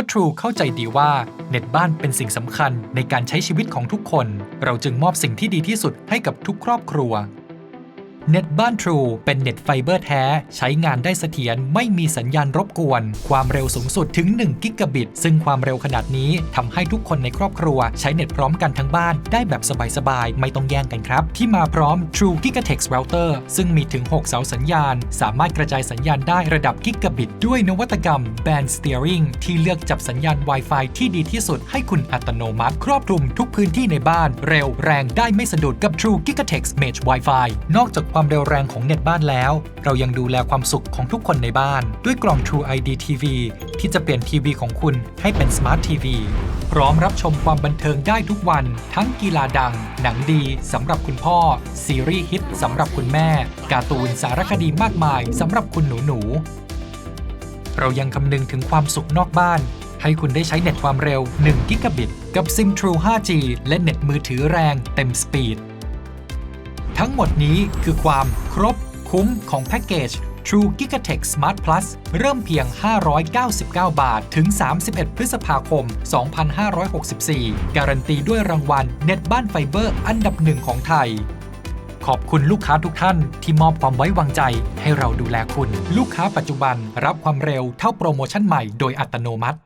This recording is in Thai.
ราะ True เข้าใจดีว่าเน็ตบ้านเป็นสิ่งสำคัญในการใช้ชีวิตของทุกคน เราจึงมอบสิ่งที่ดีที่สุดให้กับทุกครอบครัว เน็ตบ้าน True เป็นเน็ตไฟเบอร์แท้ ใช้งานได้เสถียรไม่มีสัญญาณรบกวน ความเร็วสูงสุดถึง 1 กิกะบิต ซึ่งความเร็วขนาดนี้ทำให้ทุกคนในครอบครัว ใช้เน็ตพร้อมกันทั้งบ้านได้แบบสบายๆ ไม่ต้องแย่งกันครับ ที่มาพร้อม True Gigatex Router ซึ่งมีถึง 6 เสาสัญญาณ สามารถกระจายสัญญาณได้ระดับกิกะบิต ด้วยนวัตกรรม Band Steering ที่เลือกจับสัญญาณ Wi-Fi ที่ดีที่สุดให้คุณอัตโนมัติ ครอบคลุมทุกพื้นที่ในบ้าน เร็วแรงได้ไม่สะดุดกับ True Gigatex Mesh Wi-Fi นอกจากความเร็วแรงของเน็ตบ้านแล้ว เรายังดูแลความสุขของทุกคนในบ้าน ด้วยกล่อง True ID TV ที่จะเปลี่ยนทีวีของคุณให้เป็น Smart TV พร้อมรับชมความบันเทิงได้ทุกวัน ทั้งกีฬาดัง หนังดีสำหรับคุณพ่อ ซีรีส์ฮิตสำหรับคุณแม่ การ์ตูนสารคดีมากมายสำหรับคุณหนูหนูๆเรายังคำนึงถึงความสุขนอกบ้าน ให้คุณได้ใช้เน็ตความเร็ว 1 กิกะบิต กับ SIM True 5G และเน็ตมือถือแรงเต็มสปีด ทั้งหมดนี้คือความครบคุ้มของแพ็กเกจ True Gigatex Smart Plus เริ่มเพียง 599 บาท ถึง 31 พฤษภาคม 2564 การันตีด้วยรางวัลเน็ตบ้านไฟเบอร์อันดับหนึ่งของไทย ขอบคุณลูกค้าทุกท่านที่มอบความไว้วางใจให้เราดูแลคุณ ลูกค้าปัจจุบันรับความเร็วเท่าโปรโมชั่นใหม่โดยอัตโนมัติ